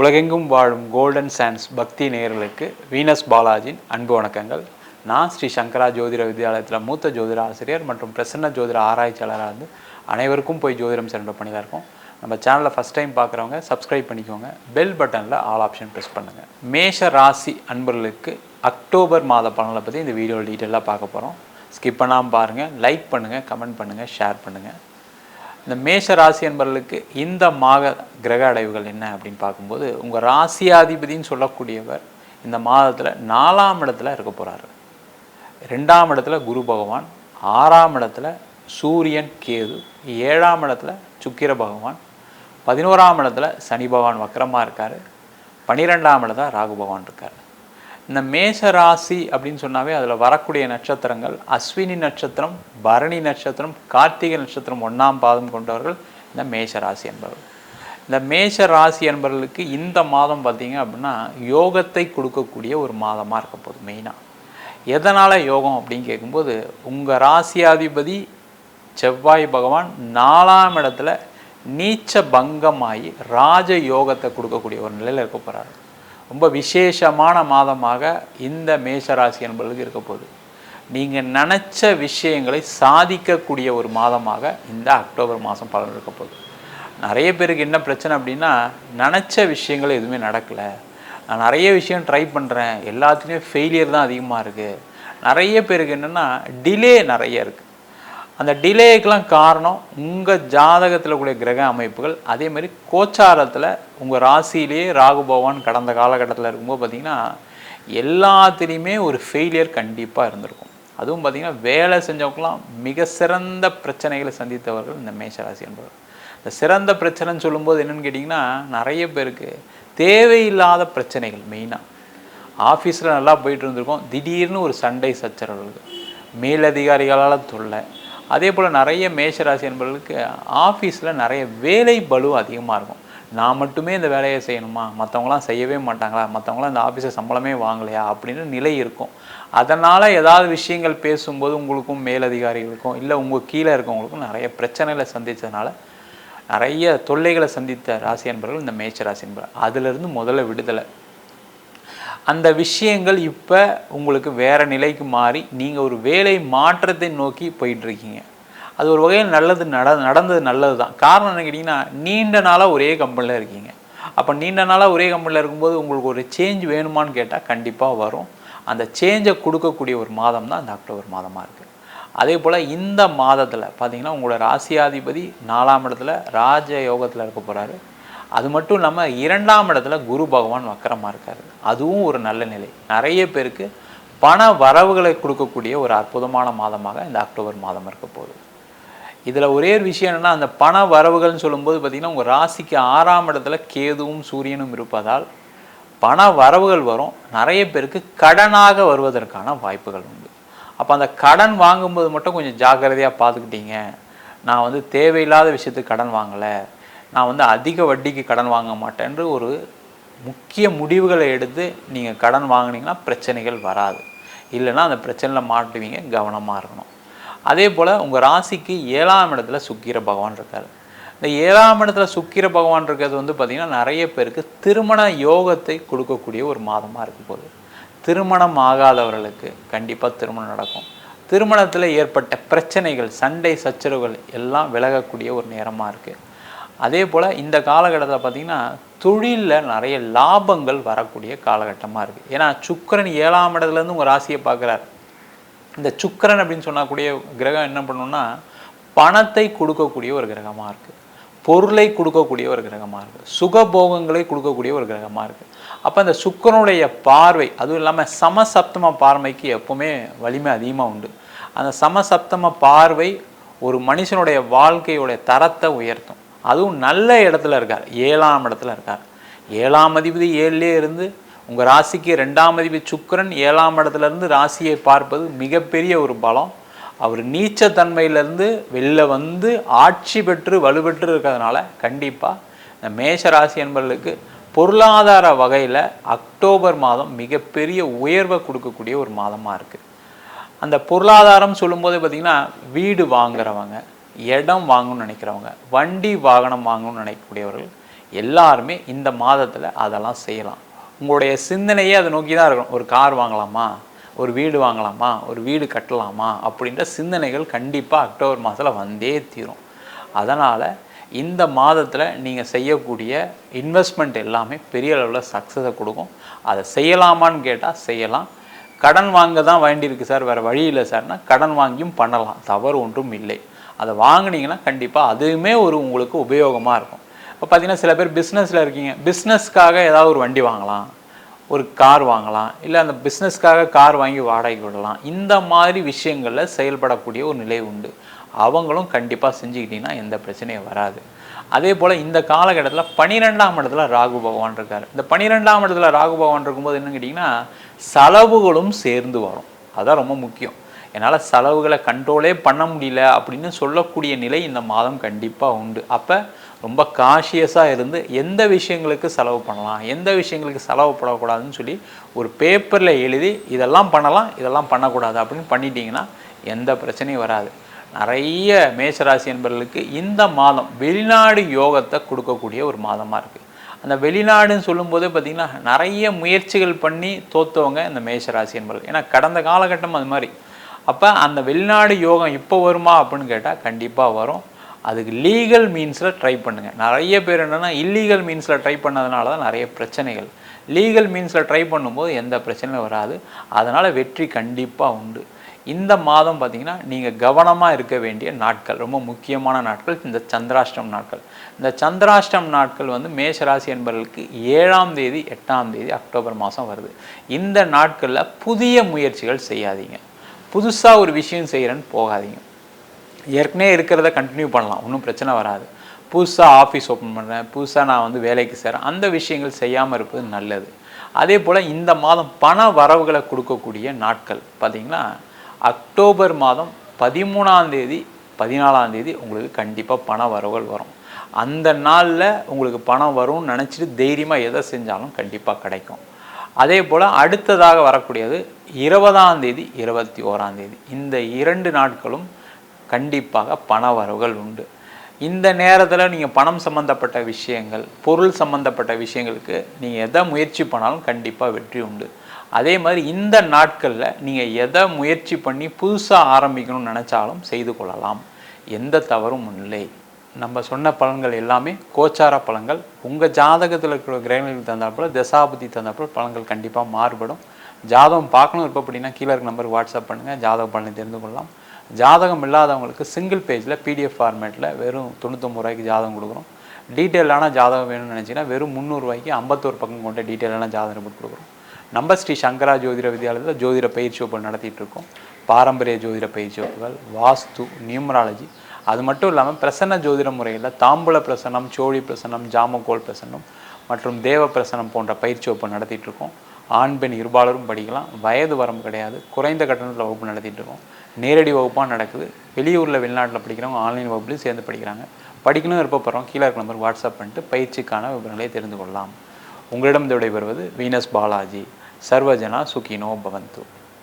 உலகெங்கும் வாழும் golden chance பக்தி நேயர்களுக்கு வீனஸ் பாலாஜின் அன்பு வணக்கங்கள். நான் ஸ்ரீ சங்கரா ஜோதிட வித்யாலயத்தில் மூத்த ஜோதிட ஆசிரியர் மற்றும் பிரசன்ன ஜோதிட ஆராய்ச்சியாளராக இருந்து அனைவருக்கும் போய் ஜோதிடம் சென்ற பண்ணி இருக்கோம். நம்ம சேனலில் ஃபஸ்ட் டைம் பார்க்குறவங்க சப்ஸ்கிரைப் பண்ணிக்கோங்க. பெல் பட்டனில் ஆல் ஆப்ஷன் ப்ரெஸ் பண்ணுங்கள் மேஷ ராசி அன்பர்களுக்கு அக்டோபர் மாத பலனை பற்றி இந்த வீடியோ டீட்டெயிலாக பார்க்க போகிறோம் ஸ்கிப் பண்ணாமல் பாருங்கள் லைக் பண்ணுங்கள் கமெண்ட் பண்ணுங்கள் ஷேர் பண்ணுங்கள் இந்த மேஷ ராசி என்பவர்களுக்கு இந்த மாத கிரக அடைவுகள் என்ன அப்படின்னு பார்க்கும்போது உங்கள் ராசியாதிபதினு சொல்லக்கூடியவர் இந்த மாதத்தில் நாலாம் இடத்துல இருக்க போகிறாரு ரெண்டாம் இடத்துல குரு பகவான் ஆறாம் இடத்துல சூரியன் கேது ஏழாம் இடத்துல சுக்கிர பகவான் பதினோராம் இடத்துல சனி பகவான் வக்கரமாக இருக்கார் பன்னிரெண்டாம் இடத்துல ராகு பகவான் இருக்கார். இந்த மேஷ ராசி அப்படின்னு சொன்னாவே அதில் வரக்கூடிய நட்சத்திரங்கள் அஸ்வினி நட்சத்திரம் பரணி நட்சத்திரம் கார்த்திகை நட்சத்திரம் ஒன்றாம் பாதம் கொண்டவர்கள் இந்த மேஷ ராசி என்பவர்கள். இந்த மேஷ ராசி என்பவர்களுக்கு இந்த மாதம் பார்த்தீங்க அப்படின்னா யோகத்தை கொடுக்கக்கூடிய ஒரு மாதமாக இருக்க போகுது மெயினாக எதனால் யோகம் அப்படின்னு கேட்கும்போது உங்கள் ராசியாதிபதி செவ்வாய் பகவான் நாலாம் இடத்துல நீச்ச பங்கமாகி ராஜ யோகத்தை கொடுக்கக்கூடிய ஒரு நிலையில் இருக்க போகிறாரு ரொம்ப விசேஷமான மாதமாக இந்த மேஷராசி என்பதற்கு இருக்க போகுது. நீங்கள் நினச்ச விஷயங்களை சாதிக்கக்கூடிய ஒரு மாதமாக இந்த அக்டோபர் மாதம் பலன் இருக்க போகுது. நிறைய பேருக்கு என்ன பிரச்சனை அப்படின்னா நினச்ச விஷயங்கள் எதுவுமே நடக்கலை. நான் நிறைய விஷயம் ட்ரை பண்ணுறேன் எல்லாத்துலேயும் ஃபெயிலியர் தான் அதிகமாக இருக்குது நிறைய பேருக்கு என்னென்னா டிலே நிறைய இருக்குது அந்த டிலேக்கெலாம் காரணம் உங்கள் ஜாதகத்தில் கூடிய கிரக அமைப்புகள். அதே மாதிரி கோச்சாரத்தில் உங்கள் ராசியிலேயே ராகு பகவான் கடந்த காலகட்டத்தில் இருக்கும்போது பார்த்திங்கன்னா எல்லாத்துலேயுமே ஒரு ஃபெயிலியர் கண்டிப்பாக இருந்திருக்கும். அதுவும் பார்த்திங்கன்னா வேலை செஞ்சவங்களாம் மிக சிறந்த பிரச்சனைகளை சந்தித்தவர்கள் இந்த மேஷராசி என்பவர் இந்த சிறந்த பிரச்சனைன்னு சொல்லும்போது என்னென்னு கேட்டிங்கன்னா நிறைய பேருக்கு தேவையில்லாத பிரச்சனைகள் மெயினாக ஆஃபீஸில் நல்லா போயிட்டு இருந்திருக்கோம். திடீர்னு ஒரு சண்டை சச்சரவுகள். மேலதிகாரிகளால் தொல்லை. அதே போல் நிறைய மேஷராசி என்பவர்களுக்கு ஆஃபீஸில் நிறைய வேலை பலு அதிகமாக இருக்கும். நான் மட்டுமே இந்த வேலையை செய்யணுமா? மற்றவங்களாம் செய்யவே மாட்டாங்களா? மற்றவங்களாம் இந்த ஆஃபீஸை சம்பளமே வாங்கலையா? அப்படின்னு நிலை இருக்கும். அதனால் ஏதாவது விஷயங்கள் பேசும்போது உங்களுக்கும் மேலதிகாரிகளுக்கும் இல்லை உங்கள் கீழே இருக்கவங்களுக்கும் நிறைய பிரச்சனைகளை சந்தித்ததுனால நிறைய தொல்லைகளை சந்தித்த ராசி என்பவர்கள் இந்த மேய்ச்ச ராசி என்பவர் அதிலிருந்து முதல்ல விடுதலை. அந்த விஷயங்கள் இப்போ உங்களுக்கு வேறு நிலைக்கு மாறி நீங்கள் ஒரு வேலை மாற்றத்தை நோக்கி போயிட்டுருக்கீங்க. அது ஒரு வகையில் நல்லது நட நடந்தது நல்லது தான் காரணம் என்ன கேட்டிங்கன்னா நீண்ட நாளாக ஒரே கம்பெனியில் இருக்கீங்க. அப்போ நீண்ட நாளாக ஒரே கம்பெனியில் இருக்கும்போது உங்களுக்கு ஒரு சேஞ்ச் வேணுமான்னு கேட்டால் கண்டிப்பாக வரும். அந்த சேஞ்சை கொடுக்கக்கூடிய ஒரு மாதம் தான் அந்த அக்டோபர் மாதமாக இருக்குது அதே போல் இந்த மாதத்தில் பார்த்தீங்கன்னா உங்களோட ராசியாதிபதி நாலாம் இடத்துல ராஜ யோகத்தில் இருக்க போகிறாரு அது மட்டும் இல்லாமல் இரண்டாம் இடத்துல குரு பகவான் வக்கரமாக இருக்கார். அதுவும் ஒரு நல்ல நிலை. நிறைய பேருக்கு பண வரவுகளை கொடுக்கக்கூடிய ஒரு அற்புதமான மாதமாக இந்த அக்டோபர் மாதம் இருக்க போகுது. இதில் ஒரே ஒரு விஷயம் என்னென்னா அந்த பண வரவுகள்னு சொல்லும்போது பார்த்திங்கன்னா உங்கள் ராசிக்கு ஆறாம் இடத்துல கேதுவும் சூரியனும் இருப்பதால் பண வரவுகள் வரும். நிறைய பேருக்கு கடனாக வருவதற்கான வாய்ப்புகள் உண்டு. அப்போ அந்த கடன் வாங்கும்போது மட்டும் கொஞ்சம் ஜாக்கிரதையாக பார்த்துக்கிட்டீங்க நான் வந்து தேவையில்லாத விஷயத்துக்கு கடன் வாங்கலை. நான் வந்து அதிக வட்டிக்கு கடன் வாங்க மாட்டேன்று ஒரு முக்கிய முடிவுகளை எடுத்து நீங்கள் கடன் வாங்கினீங்கன்னா பிரச்சனைகள் வராது. இல்லைன்னா அந்த பிரச்சனையில் மாட்டுவீங்க கவனமாக இருக்கணும். அதே போல் உங்கள் ராசிக்கு ஏழாம் இடத்துல சுக்கிர பகவான் இருக்கார். இந்த ஏழாம் இடத்துல சுக்கிர பகவான் இருக்கிறது வந்து பார்த்திங்கன்னா நிறைய பேருக்கு திருமண யோகத்தை கொடுக்கக்கூடிய ஒரு மாதமாக இருக்கும் போது திருமணம் ஆகாதவர்களுக்கு கண்டிப்பாக திருமணம் நடக்கும். திருமணத்தில் ஏற்பட்ட பிரச்சனைகள் சண்டை சச்சரவுகள் எல்லாம் விலகக்கூடிய ஒரு நேரமாக இருக்குது அதே போல் இந்த காலகட்டத்தில் பார்த்திங்கன்னா தொழிலில் நிறைய லாபங்கள் வரக்கூடிய காலகட்டமாக இருக்குது ஏன்னா சுக்கரன் ஏழாம் இடத்துலேருந்து உங்கள் ராசியை பார்க்குறாரு இந்த சுக்கரன் அப்படின்னு சொன்னக்கூடிய கிரகம் என்ன பண்ணணும்னா பணத்தை கொடுக்கக்கூடிய ஒரு கிரகமாக இருக்குது பொருளை கொடுக்கக்கூடிய ஒரு கிரகமாக இருக்குது சுகபோகங்களை கொடுக்கக்கூடிய ஒரு கிரகமாக இருக்குது அப்போ இந்த சுக்கரனுடைய பார்வை அதுவும் இல்லாமல் சமசப்தம பார்வைக்கு எப்போவுமே வலிமை அதிகமாக உண்டு. அந்த சமசப்தம பார்வை ஒரு மனுஷனுடைய வாழ்க்கையுடைய தரத்தை உயர்த்தும். அதுவும் நல்ல இடத்துல இருக்கார். ஏழாம் இடத்துல இருக்கார். ஏழாம் அதிபதி ஏழுலே இருந்து உங்கள் ராசிக்கு ரெண்டாம் அதிபதி சுக்கரன் ஏழாம் இடத்துல இருந்து ராசியை பார்ப்பது மிகப்பெரிய ஒரு பலம். அவர் நீச்சத்தன்மையிலேருந்து வெளில வந்து ஆட்சி பெற்று வலுப்பெற்று இருக்கிறதுனால கண்டிப்பாக இந்த மேஷ ராசி என்பவர்களுக்கு பொருளாதார வகையில் அக்டோபர் மாதம் மிகப்பெரிய உயர்வை கொடுக்கக்கூடிய ஒரு மாதமாக இருக்குது அந்த பொருளாதாரம் சொல்லும்போது பார்த்திங்கன்னா வீடு வாங்குறவங்க இடம் வாங்கணும்னு நினைக்கிறவங்க வண்டி வாகனம் வாங்கணும்னு நினைக்கக்கூடியவர்கள் எல்லாருமே இந்த மாதத்தில் அதெல்லாம் செய்யலாம். உங்களுடைய சிந்தனையே அதை நோக்கி தான் இருக்கணும் ஒரு கார் வாங்கலாமா? ஒரு வீடு வாங்கலாமா? ஒரு வீடு கட்டலாமா? அப்படின்ற சிந்தனைகள் கண்டிப்பாக அக்டோபர் மாதத்தில் வந்தே தீரும். அதனால் இந்த மாதத்தில் நீங்கள் செய்யக்கூடிய இன்வெஸ்ட்மெண்ட் எல்லாமே பெரிய அளவில் சக்ஸஸை கொடுக்கும். அதை செய்யலாமான்னு கேட்டால் செய்யலாம். கடன் வாங்க தான் வேண்டியிருக்கு சார் வேறு வழி இல்லை சார்னா கடன் வாங்கியும் பண்ணலாம். தவறு ஒன்றும் இல்லை. அதை வாங்குனீங்கன்னா கண்டிப்பாக அதுவுமே ஒரு உங்களுக்கு உபயோகமாக இருக்கும். இப்போ பார்த்தீங்கன்னா சில பேர் பிஸ்னஸில் இருக்கீங்க. பிஸ்னஸ்க்காக ஏதாவது ஒரு வண்டி வாங்கலாம். ஒரு கார் வாங்கலாம். இல்லை அந்த பிஸ்னஸ்க்காக கார் வாங்கி வாடகைக்கு விடலாம். இந்த மாதிரி விஷயங்களில் செயல்படக்கூடிய ஒரு நிலை உண்டு. அவங்களும் கண்டிப்பாக செஞ்சுக்கிட்டிங்கன்னா எந்த பிரச்சனையும் வராது. அதே போல் இந்த காலகட்டத்தில் பன்னிரெண்டாம் இடத்துல ராகு பகவான் இருக்கார். இந்த பன்னிரெண்டாம் இடத்துல ராகு பகவான் இருக்கும்போது என்னன்னு கேட்டிங்கன்னா செலவுகளும் சேர்ந்து வரும். அதான் ரொம்ப முக்கியம். என்னால் செலவுகளை கண்ட்ரோலே பண்ண முடியல அப்படின்னு சொல்லக்கூடிய நிலை இந்த மாதம் கண்டிப்பாக உண்டு. அப்போ ரொம்ப காஷியஸாக இருந்து எந்த விஷயங்களுக்கு செலவு பண்ணலாம் எந்த விஷயங்களுக்கு செலவு படக்கூடாதுன்னு சொல்லி ஒரு பேப்பரில் எழுதி இதெல்லாம் பண்ணலாம் இதெல்லாம் பண்ணக்கூடாது அப்படின்னு பண்ணிட்டீங்கன்னா எந்த பிரச்சனையும் வராது. நிறைய மேஷராசி என்பவர்களுக்கு இந்த மாதம் வெளிநாடு யோகத்தை கொடுக்கக்கூடிய ஒரு மாதமாக இருக்குது அந்த வெளிநாடுன்னு சொல்லும்போது பார்த்திங்கன்னா நிறைய முயற்சிகள் பண்ணி தோத்தவங்க இந்த மேஷராசி என்பவர்கள் ஏன்னா கடந்த காலகட்டம் அது மாதிரி. அப்போ அந்த வெளிநாடு யோகம் இப்போ வருமா அப்படின்னு கேட்டால் கண்டிப்பாக வரும். அதுக்கு லீகல் மீன்ஸில் ட்ரை பண்ணுங்கள் நிறைய பேர் என்னென்னா இல்லீகல் மீன்ஸில் ட்ரை பண்ணதுனால தான் நிறைய பிரச்சனைகள். லீகல் மீன்ஸில் ட்ரை பண்ணும்போது எந்த பிரச்சனையும் வராது. அதனால் வெற்றி கண்டிப்பாக உண்டு. இந்த மாதம் பார்த்திங்கன்னா நீங்கள் கவனமாக இருக்க வேண்டிய நாட்கள் ரொம்ப முக்கியமான நாட்கள் இந்த சந்திராஷ்டம் நாட்கள். இந்த சந்திராஷ்டம் நாட்கள் வந்து மேஷராசி என்பவர்களுக்கு ஏழாம் தேதி எட்டாம் தேதி அக்டோபர் மாதம் வருது. இந்த நாட்களில் புதிய முயற்சிகள் செய்யாதீங்க. புதுசாக ஒரு விஷயம் செய்கிறேன்னு போகாதீங்க. ஏற்கனவே இருக்கிறத கண்டினியூ பண்ணலாம் ஒன்றும் பிரச்சனை வராது. புதுசாக ஆஃபீஸ் ஓப்பன் பண்ணுறேன் புதுசாக நான் வந்து வேலைக்கு சேரேன் அந்த விஷயங்கள் செய்யாமல் இருப்பது நல்லது. அதே போல் இந்த மாதம் பண வரவுகளை கொடுக்கக்கூடிய நாட்கள் பார்த்திங்கன்னா அக்டோபர் மாதம் பதிமூணாந்தேதி பதினாலாந்தேதி உங்களுக்கு கண்டிப்பாக பண வரவுகள் வரும். அந்த நாளில் உங்களுக்கு பணம் வரும்னு நினச்சிட்டு தைரியமாக எதை செஞ்சாலும் கண்டிப்பாக கிடைக்கும். அதே போல் அடுத்ததாக வரக்கூடியது இருபதாம் தேதி இருபத்தி ஓராம் தேதி. இந்த இரண்டு நாட்களும் கண்டிப்பாக பண வரவுகள் உண்டு. இந்த நேரத்தில் நீங்கள் பணம் சம்மந்தப்பட்ட விஷயங்கள் பொருள் சம்மந்தப்பட்ட விஷயங்களுக்கு நீங்கள் எதை முயற்சி பண்ணாலும் கண்டிப்பாக வெற்றி உண்டு. அதே மாதிரி இந்த நாட்களில் நீங்கள் எதை முயற்சி பண்ணி புதுசாக ஆரம்பிக்கணும்னு நினச்சாலும் செய்து கொள்ளலாம். எந்த தவறும் இல்லை. நம்ம சொன்ன பலன்கள் எல்லாமே கோச்சார பலன்கள் உங்கள் ஜாதகத்தில் இருக்கிற கிரகங்களுக்கு தந்தாப்புல தசாபதி தந்தாப்புல பலன்கள் கண்டிப்பாக மாறுபடும். ஜாதகம் பார்க்கணும் இருப்போம் அப்படின்னா கீழே இருக்க நம்பருக்கு வாட்ஸ்அப் பண்ணுங்கள் ஜாதக பலனை தெரிந்து கொள்ளலாம். ஜாதகம் இல்லாதவங்களுக்கு சிங்கிள் பேஜில் பிடிஎஃப் ஃபார்மேட்டில் வெறும் தொண்ணூத்தொம்பது ரூபாய்க்கு ஜாதகம் கொடுக்குறோம். டீட்டெயிலான ஜாதகம் வேணும்னு நினச்சிங்கன்னா வெறும் முந்நூறுரூவாய்க்கு ஐம்பத்தோரு பக்கம் கொண்ட டீட்டெயிலான ஜாதகம் ரிப்போர்ட் கொடுக்குறோம். நம்ம ஸ்ரீ சங்கரா ஜோதிட வித்யாலயத்தில் ஜோதிட பயிற்சி வகுப்பு நடத்திட்டு இருக்கோம். பாரம்பரிய ஜோதிட பயிற்சி வகுப்புகள் வாஸ்து நியூமராலஜி அது மட்டும் இல்லாமல் பிரசன்ன ஜோதிட முறையில் தாம்பூல பிரசன்னம் சோழி பிரசன்னம் ஜாமக்கோல் பிரசன்னம் மற்றும் தேவ பிரசனம் போன்ற பயிற்சி வகுப்பு நடத்திட்டு இருக்கோம். ஆண் பெண் இருபாலரும் படிக்கலாம். வயது வரம்பு கிடையாது. குறைந்த கட்டணத்தில் வகுப்பு நடத்திட்டு இருக்கோம். நேரடி வகுப்பாக நடக்குது. வெளியூரில் வெளிநாட்டில் படிக்கிறவங்க ஆன்லைன் வகுப்புலையும் சேர்ந்து படிக்கிறாங்க. படிக்கணும் விருப்பப்படுறோம். கீழே இருக்க நம்பர் வாட்ஸ்அப் பண்ணிட்டு பயிற்சிக்கான விவரங்களை தெரிந்து கொள்ளலாம். உங்களிடம் இந்த விடைபெறுவது வீனஸ் பாலாஜி. சர்வஜனா சுகினோ பவந்து.